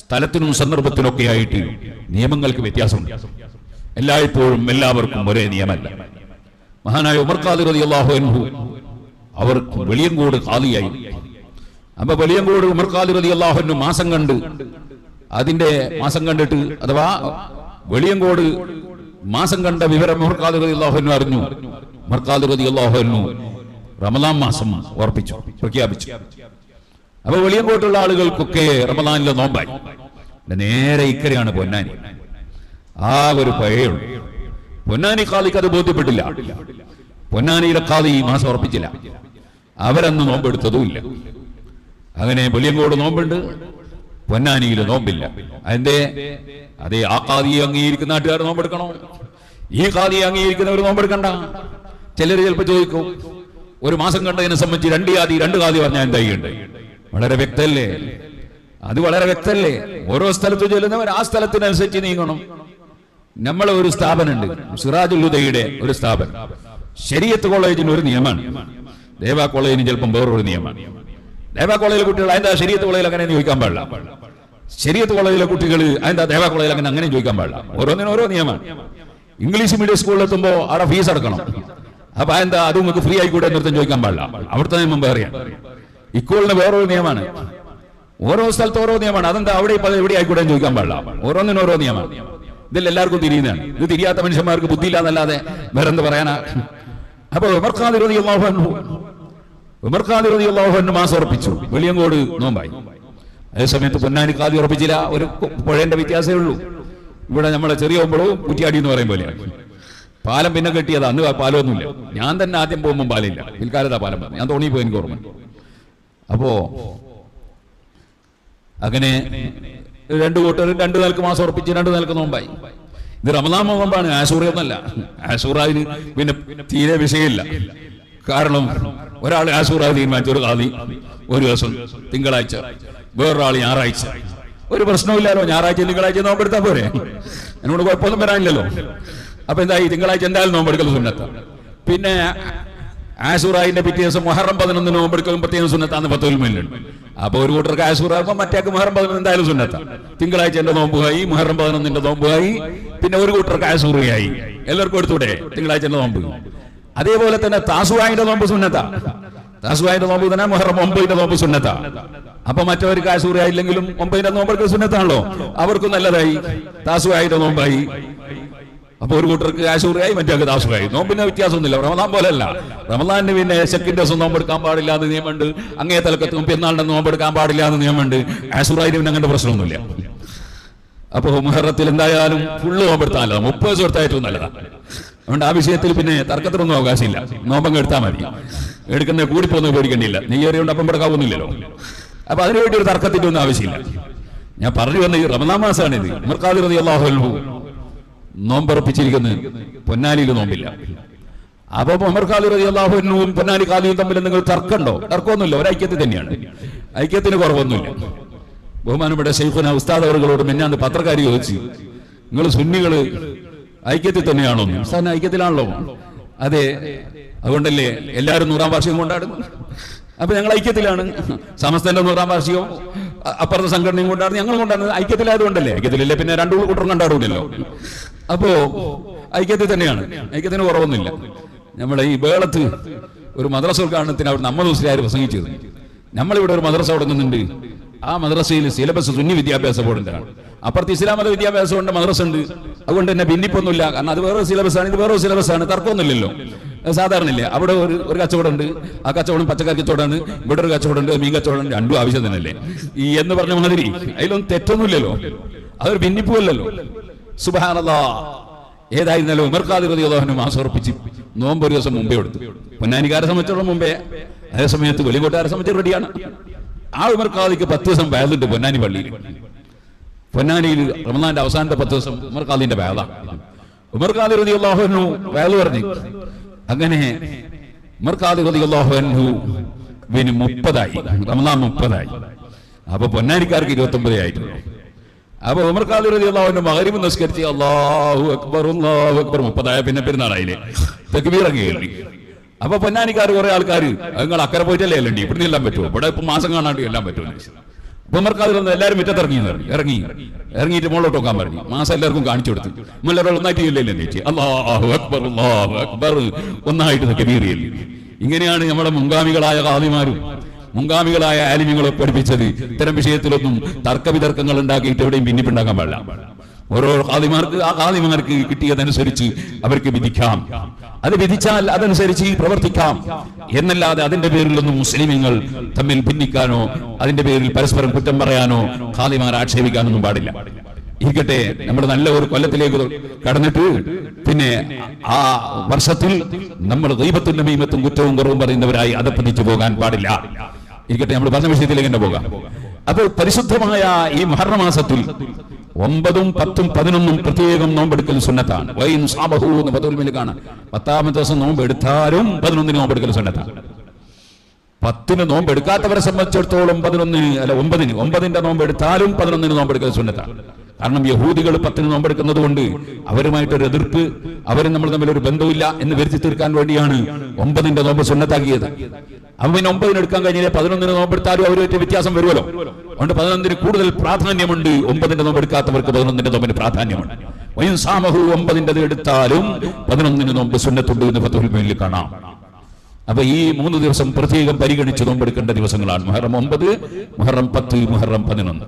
സ്ഥലത്തിനും സന്ദർഭത്തിനൊക്കെ ആയിട്ട് നിയമങ്ങൾക്ക് വ്യത്യാസമുണ്ട്. എല്ലായ്പ്പോഴും എല്ലാവർക്കും ഒരേ നിയമമല്ല. മഹാനായ ഉമർ ഖാദിർ അള്ളാഹു അൻഹു അവർ വെളിയങ്കോട് ഖാദിയായി. അപ്പൊ വെളിയങ്കോട് ഉമർ ഖാദിർ റതി അൻഹു മാസം കണ്ട് അതിന്റെ മാസം കണ്ടിട്ട് അഥവാ വെളിയങ്കോട് മാസം കണ്ട വിവരം ഉമർ ഖാദിർ റതി അൻഹു അറിഞ്ഞു. ഉമർ ഖാദിർ റതി അൻഹു റമദാൻ മാസം ഉറപ്പിച്ചു പ്രഖ്യാപിച്ചു. അപ്പൊ വെളിയങ്കോട്ടുള്ള ആളുകൾക്കൊക്കെ റമദാനിലെ നോമ്പായി. നേരെ ഇക്കരയാണ് പൊന്നാനി. ആ ഒരു പഴയുള്ളൂ. പൊന്നാനി കാളിക്ക് അത് ബോധ്യപ്പെട്ടില്ല. പൊന്നാനിയുടെ കാളി ഈ മാസം ഉറപ്പിച്ചില്ല. അവരന്ന് നോമ്പെടുത്തതുമില്ല. അങ്ങനെ വെളിയങ്കോട് നോമ്പുണ്ട്. പൊന്നാനിയിൽ നോമ്പില്ല. അതിന്റെ അതെ ആ കാതിയെ അംഗീകരിക്കുന്ന നാട്ടുകാർ നോമ്പെടുക്കണോ? ഈ കാതിയെ അംഗീകരിക്കുന്നവർ നോമ്പെടുക്കണ്ട. ചിലർ ചിലപ്പോൾ ചോദിക്കും ഒരു മാസം കണ്ടതിനെ സംബന്ധിച്ച് രണ്ട് കാതി രണ്ട് കാതി പറഞ്ഞാൽ എന്തായിട്ടുണ്ട് വളരെ വ്യക്തല്ലേ? അത് വളരെ വ്യക്തല്ലേ? ഓരോ സ്ഥലത്ത് ചെല്ലുന്നവർ ആ സ്ഥലത്തിനനുസരിച്ച് നീങ്ങണം. നമ്മളെ ഒരു സ്ഥാപനമുണ്ട് സിറാജുൽ ഹുദയുടെ ഒരു സ്ഥാപനം. ശരിയത്ത് കോളേജിന് ഒരു നിയമമാണ്. ദേവ കോളേജിന് ചിലപ്പം വേറൊരു നിയമമാണ്. ദേവ കോളേജിലെ കുട്ടികൾ അതിന്റെ ശരിയത്ത് കോളേജിൽ അങ്ങനെ ചോദിക്കാൻ പാടില്ല. ശരിയത്ത് കോളേജിലെ കുട്ടികൾ അതിന്റെ ദേവ കോളേജിൽ അങ്ങനെ അങ്ങനെ ചോദിക്കാൻ പാടില്ല. ഓരോന്നിനും ഓരോ നിയമമാണ്. ഇംഗ്ലീഷ് മീഡിയം സ്കൂളിൽ എത്തുമ്പോൾ അവിടെ ഫീസ് അടക്കണം. അപ്പൊ എന്താ അത് നിങ്ങൾക്ക് ഫ്രീ ആയിക്കൂടെ നൃത്തം ചോദിക്കാൻ പാടില്ല. അവിടുത്തെ നിയമം വേറെയാണ്. ഇക്കോളിന് വേറൊരു നിയമമാണ് ഓരോ സ്ഥലത്ത് ഓരോ നിയമമാണ് അതെന്താ? അവിടെ ഇപ്പൊ എവിടെ ആയിക്കൂടെ ചോദിക്കാൻ പാടില്ല. ഓരോന്നിനും ഓരോ നിയമമാണ് ഇതിൽ എല്ലാവർക്കും തിരിയുന്നതാണ്. ഇത് തിരിയാത്ത മനുഷ്യന്മാർക്ക് ബുദ്ധിയില്ല എന്നല്ലാതെ വേറെ എന്ത് പറയാനാ? അപ്പൊ വിമർക്കാതിരോധി അള്ളാഹു റതി അള്ളാഹു മാസം ഉറപ്പിച്ചു. വെളിയങ്കോട് നോമ്പായി. അതേ സമയത്ത് പൊന്നാനി കാതി ഉറപ്പിച്ചില്ല. ഒരു പുഴേന്റെ വ്യത്യാസമേ ഉള്ളൂ. ഇവിടെ നമ്മളെ ചെറിയ ഒമ്പളവും കുറ്റിയാടി എന്ന് പറയും പോലെ. പാലം പിന്നെ കെട്ടിയതാ. അന്ന് പാലമൊന്നുമില്ല ഞാൻ തന്നെ ആദ്യം പോകുമ്പോൾ പാലില്ല. പിൽക്കാലത്താ പാലം. ഞാൻ തോണി പോയി എനിക്ക് ഓർമ്മ അപ്പോ അങ്ങനെ രണ്ടു കൂട്ടർ രണ്ടു നിലയ്ക്ക് മാസം ഉറപ്പിച്ച് രണ്ട് നിലയ്ക്ക് നോമ്പായി. ഇത് റമദാൻ നോമ്പാണ് ആശൂറയൊന്നല്ല ആശൂറാവിന് പിന്നെ തീരെ വിഷയമില്ല. കാരണം ഒരാൾ ആശൂറാവ് തീരുമാനിച്ചു ഒരു കാതി ഒരു ദിവസം തിങ്കളാഴ്ച വേറൊരാൾ ഞായറാഴ്ച. ഒരു പ്രശ്നമില്ലല്ലോ ഞായറാഴ്ച തിങ്കളാഴ്ച നോമ്പെടുത്താൽ പോരെ? എന്നോട് കുഴപ്പമൊന്നും വരാനില്ലല്ലോ. അപ്പൊ എന്തായി? തിങ്കളാഴ്ച എന്തായാലും നോമ്പെടുക്കൽ സുന്നത്ത. പിന്നെ ആശൂറായിന്റെ പിറ്റേ ദിവസം മൊഹറം പതിനൊന്നിന് നോമ്പെടുക്കും പ്രത്യേകം സുന്നത്താന്ന് പത്തോലും മേലുണ്ട് അപ്പൊ ഒരു കൂട്ടർക്ക് ആശൂറാകുമ്പോൾ മറ്റേക്ക് മൊഹറം പതിനൊന്ന് എന്തായാലും സുന്നത്ത. തിങ്കളാഴ്ച എന്റെ നോമ്പുകായി മൊഹറം പതിനൊന്നിന്റെ നോമ്പുകായി പിന്നെ ഒരു കൂട്ടർക്ക് ആശുറയായി എല്ലാവർക്കും എടുത്തൂടെ തിങ്കളാഴ്ച നോമ്പ്. അതേപോലെ തന്നെ താസുവായിന്റെ നോമ്പ് സുന്നത്ത. താസുവായിന്റെ നോമ്പ് തന്നെ മൊഹറം ഒമ്പതിന്റെ നോമ്പ് സുന്നത്ത. അപ്പൊ മറ്റവർക്ക് ആശുറയായില്ലെങ്കിലും ഒമ്പതിന്റെ നോമ്പെടുക്കൽ സുന്നത്താണല്ലോ. അവർക്കും നല്ലതായി. താസുവായിന്റെ നോമ്പായി. അപ്പൊ ഒരു കൂട്ടർക്ക് ആശൂറിയായി മറ്റേ ദാസുറായി നോമ്പിന് വ്യത്യാസമൊന്നുമില്ല. റമദാൻ പോലെയല്ല. റമദാനിന് പിന്നെ ശക്കിന്റെ ദിവസം നോമ്പെടുക്കാൻ പാടില്ല എന്ന് നിയമമുണ്ട്. അങ്ങേ തലക്കത്ത് പെരുന്നാളിന്റെ നോമ്പെടുക്കാൻ പാടില്ല എന്ന് നിയമമുണ്ട്. ആശൂറായിന് പിന്നെ അങ്ങനത്തെ പ്രശ്നമൊന്നുമില്ല. അപ്പൊ മുഹറത്തിൽ എന്തായാലും ഫുള്ള് നോമ്പെടുത്താനല്ല മുപ്പത് ദിവസം ഏറ്റവും നല്ലതാണ് അതുകൊണ്ട് ആ വിഷയത്തിൽ പിന്നെ തർക്കത്തിനൊന്നും അവകാശമില്ല. നോമ്പങ്ങ് എടുത്താൽ മതി. എടുക്കുന്ന കൂടിപ്പോന്ന് നീ ഏറിയോണ്ട് അപ്പം എടുക്കാവുന്നില്ലല്ലോ അപ്പൊ അതിനുവേണ്ടി ഒരു തർക്കത്തിന്റെ ഒന്നും ആവശ്യമില്ല. ഞാൻ പറഞ്ഞു വന്ന ഈ റമദാൻ മാസമാണിത്. മുർക്കാതിരുന്ന് അള്ളാഹു നോമ്പുറപ്പിച്ചിരിക്കുന്നത് പൊന്നാലിയിൽ നോമ്പില്ല. അപ്പൊ ഉമർ ഖാലി റതി അള്ളാഹുനും പൊന്നാലി ഖാലിയും തമ്മിൽ നിങ്ങൾ തർക്കമുണ്ടോ? തർക്കമൊന്നുമില്ല. ഒരു ഐക്യത്തിൽ തന്നെയാണ്. ഐക്യത്തിന് കുറവൊന്നുമില്ല. ബഹുമാനപ്പെട്ട ഷെയ്ഖുന ഉസ്താദ് അവർകളോട് മെന്നാന്ന് പത്രക്കാരി ചോദിച്ചു നിങ്ങൾ സുന്നികൾ ഐക്യത്തിൽ തന്നെയാണോ? ഉസ്താദിന് ഐക്യത്തിലാണല്ലോ. അതെ അതുകൊണ്ടല്ലേ എല്ലാവരും നൂറാം വാർഷികം കൊണ്ടാടുന്നു അപ്പൊ ഞങ്ങൾ ഐക്യത്തിലാണ്. സമസ്തന്റെ നൂറാം വാർഷികവും അപ്പുറത്തെ സംഘടനയും കൊണ്ടാണ് ഞങ്ങൾ കൊണ്ടാണ് ഐക്യത്തിലായതുകൊണ്ടല്ലേ. ഐക്യത്തിലല്ലേ പിന്നെ രണ്ടു കൂട്ടർ കണ്ടാടൂലല്ലോ. അപ്പോ ഐക്യത്തിൽ തന്നെയാണ്. ഐക്യത്തിന് കുറവൊന്നുമില്ല. നമ്മൾ ഈ വേളത്ത് ഒരു മദ്രസ ഉദ്ഘാടനത്തിന് അവർ നമ്മൾ മുസ്ലിയാർ പ്രസംഗിച്ചത്. നമ്മളിവിടെ ഒരു മദ്രസ തുടങ്ങുന്നുണ്ട് ആ മദ്രസയിൽ സിലബസ് സുന്നി വിദ്യാഭ്യാസ ബോർഡിന്റെ ആണ്. അപ്പുറത്ത് ഇസ്ലാം മത വിദ്യാഭ്യാസം ഉണ്ട് മദ്രസ ഉണ്ട്. അതുകൊണ്ട് തന്നെ ഭിന്നിപ്പൊന്നുമില്ല. കാരണം അത് വേറെ സിലബസ് ആണ്. ഇത് വേറെ സിലബസ് ആണ്. തർക്കമൊന്നുമില്ലല്ലോ. അത് സാധാരണ ഇല്ലേ അവിടെ ഒരു ഒരു കച്ചവടം ഉണ്ട്. ആ കച്ചവടം പച്ചക്കറി കച്ചവടമാണ്. ഇവിടെ ഒരു കച്ചവടം ഉണ്ട്. മീൻ കച്ചവടം രണ്ടും ആവശ്യം തന്നെയല്ലേ. ഈ എന്ന് പറഞ്ഞ മാതിരി അതിലൊന്നും തെറ്റൊന്നുമില്ലല്ലോ. അതൊരു ഭിന്നിപ്പുമല്ലല്ലോ സുബാനല്ലാ ഏതായിരുന്നാലും ഉമർക്കാതി മാസം ഉറപ്പിച്ച് നോമ്പ് ഒരു ദിവസം മുമ്പേ എടുത്തു പൊന്നാനിക്കാരെ സംബന്ധിച്ചോളം മുമ്പേ. അതേ സമയത്ത് വെളികോട്ടുകാരെ സംബന്ധിച്ച് റെഡിയാണ്. ആ ഉമർക്കാദിക്ക് പത്ത് ദിവസം വയലുണ്ട് പൊന്നാനി പള്ളിയിൽ പൊന്നാനിയിൽ റമദാന്റെ അവസാനത്തെ പത്ത് ദിവസം ഉമർക്കാദിന്റെ വേദ ഉമർക്കാദി റതി അള്ളാഹുനു വേദ പറഞ്ഞു. അങ്ങനെ ഉമർക്കാദി റതി അള്ളാഹുനു വിന് മുപ്പതായി. റമദാൻ മുപ്പതായി. അപ്പൊ പൊന്നാനിക്കാർക്ക് ഇരുപത്തി ഒമ്പതേ ആയിട്ടുള്ളൂ അപ്പൊ ഉമർ ഖാദി റതി അള്ളാഹുവിന്റെ മകരിമ നിസ്കരിച്ച് അള്ളാഹു അക്ബർ അള്ളാഹു അക്ബർ മുപ്പതായ പിന്നെ പെരുന്നാളായില്ലേ? അങ്ങ് കേൾവി അപ്പൊ പൊന്നാനിക്കാർ കുറെ ആൾക്കാർ നിങ്ങൾ അക്കരെ പോയിട്ടല്ലേ അല്ലേ ഇവിടുന്ന് എല്ലാം പറ്റുമോ ഇവിടെ ഇപ്പൊ മാസം കാണാണ്ട് എല്ലാം പറ്റുമോ ഉമർക്കാതിൽ വന്ന് എല്ലാവരും മുറ്റത്തിറങ്ങി ഇറങ്ങി. ഇറങ്ങി. ഇറങ്ങിയിട്ട് മുകളിലോട്ട് നോക്കാൻ പറഞ്ഞു. മാസം എല്ലാവർക്കും കാണിച്ചു കൊടുത്തു. എല്ലാവരും ഒന്നായിട്ട് ചേച്ചി അള്ളാഹു അക്ബർ അള്ളാഹു അക്ബർ. ഒന്നായിട്ട് കബീറിയല്ലേ ഇങ്ങനെയാണ് നമ്മുടെ മുൻഗാമികളായ കാതിമാരും മുൻഗാമികളായ ആലിമ്യങ്ങളെ പഠിപ്പിച്ചത് ഇത്തരം വിഷയത്തിലൊന്നും തർക്കവിതർക്കങ്ങൾ ഉണ്ടാക്കിയിട്ട് എവിടെയും ഭിന്നിപ്പുണ്ടാക്കാൻ പാടില്ല. ഓരോ കാതിമാർക്ക് ആ കാതിമാർക്ക് കിട്ടിയതനുസരിച്ച് അവർക്ക് വിധിക്കാം. അത് വിധിച്ചാൽ അതനുസരിച്ച് പ്രവർത്തിക്കാം. എന്നല്ലാതെ അതിന്റെ പേരിലൊന്നും മുസ്ലിമീങ്ങൾ തമ്മിൽ ഭിന്നിക്കാനോ അതിന്റെ പേരിൽ പരസ്പരം കുറ്റം പറയാനോ കാതിമാർ ആക്ഷേപിക്കാനൊന്നും പാടില്ല. ഇരിക്കട്ടെ നമ്മുടെ നല്ല ഒരു കൊല്ലത്തിലേക്ക് കടന്നിട്ട് പിന്നെ ആ വർഷത്തിൽ നമ്മൾ ദൈവത്തിന്റെ മീമത്തും കുറ്റവും കുറവും പറയുന്നവരായി അതപ്പതിച്ചു പോകാൻ പാടില്ല. ഇരിക്കട്ടെ നമ്മൾ പറഞ്ഞ വിഷയത്തിലേക്ക് തന്നെ പോകാം. അപ്പോൾ പരിശുദ്ധമായ ഈ മഹർണമാസത്തിൽ മാസത്തിൽ ഒമ്പതും പത്തും പതിനൊന്നും പ്രത്യേകം നോമ്പെടുക്കൽ സുന്നത്താണ്. വൈൻ സാബഹു എന്ന് പതുൽമിൽ കാണാം പത്താമത്തെ ദിവസം നോമ്പ് എടുത്താലും പതിനൊന്നിന് നോമ്പെടുക്കൽ സുന്നത്താണ്. പത്തിന് നോമ്പ് എടുക്കാത്തവരെ സംബന്ധിച്ചിടത്തോളം പതിനൊന്നിന് അല്ല ഒമ്പതിന്. ഒമ്പതിന്റെ നോമ്പ് എടുത്താലും പതിനൊന്നിന് നോമ്പെടുക്കൽ സുന്നത്താണ്. കാരണം യഹൂദികൾ പത്തിന് നോമ്പെടുക്കുന്നത് കൊണ്ട് അവരുമായിട്ടൊരു എതിർപ്പ് അവരും നമ്മൾ തമ്മിൽ ഒരു ബന്ധമില്ല എന്ന് വരുത്തി തീർക്കാൻ വേണ്ടിയാണ് ഒമ്പതിന്റെ നോമ്പ് സുന്നത്താക്കിയത്. അവൻ ഒമ്പതിന് എടുക്കാൻ കഴിഞ്ഞാൽ പതിനൊന്നിന് നോമ്പെടുത്താലും അവരുമായിട്ട് വ്യത്യാസം വരുമല്ലോ. അതുകൊണ്ട് പതിനൊന്നിന് കൂടുതൽ പ്രാധാന്യമുണ്ട് ഒമ്പതിന്റെ നോമ്പ് എടുക്കാത്തവർക്ക് പതിനൊന്നിന്റെ നോമ്പിന് പ്രാധാന്യമുണ്ട് വയും സാമഹു ഒമ്പതിന്റെ എടുത്താലും പതിനൊന്നിന് നോമ്പ് സുന്നത്തുണ്ട് എന്ന് പത്തുൽ മേലിൽ കാണാം. അപ്പൊ ഈ മൂന്ന് ദിവസം പ്രത്യേകം പരിഗണിച്ച് നോമ്പെടുക്കേണ്ട ദിവസങ്ങളാണ്. മുഹറം ഒമ്പത് മുഹറം പത്ത് മുഹറം പതിനൊന്ന്.